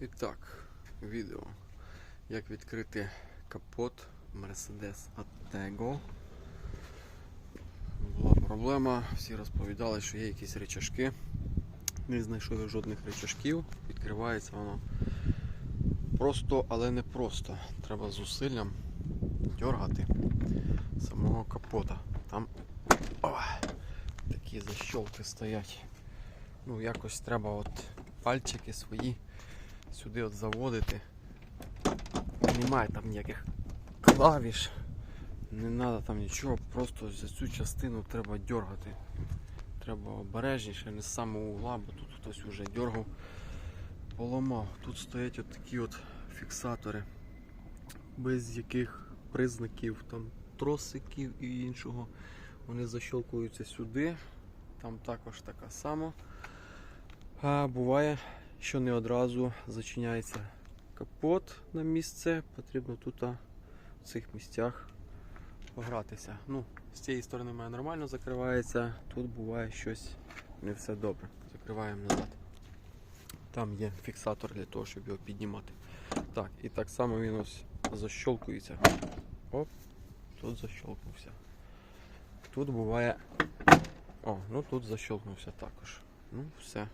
І так, відео. Як відкрити капот Mercedes Attego. Була проблема, всі розповідали, що є якісь речашки. Не знайшов жодних речашків. Відкривається воно просто, але не просто. Треба зусиллям дергати самого капота. Там о, такі защолки стоять. Ну, якось треба от пальчики свої сюди от заводити. Немає там ніяких клавіш. Не треба там нічого, просто за цю частину треба дергати. Треба обережніше, не з самого угла, бо тут хтось вже дергав, поламав. Тут стоять от такі от фіксатори, без яких признаків там тросиків і іншого. Вони защолкуються сюди. Там також така сама. А буває, що не одразу зачиняється капот на місце. Потрібно тут в цих місцях погратися. Ну, з цієї сторони має нормально закривається, тут буває щось не все добре. Закриваємо назад. Там є фіксатор для того, щоб його піднімати. Так, і так само він ось защолкується. Оп, тут защолкнувся. Тут буває. О, ну тут защолкнувся також. Ну, все.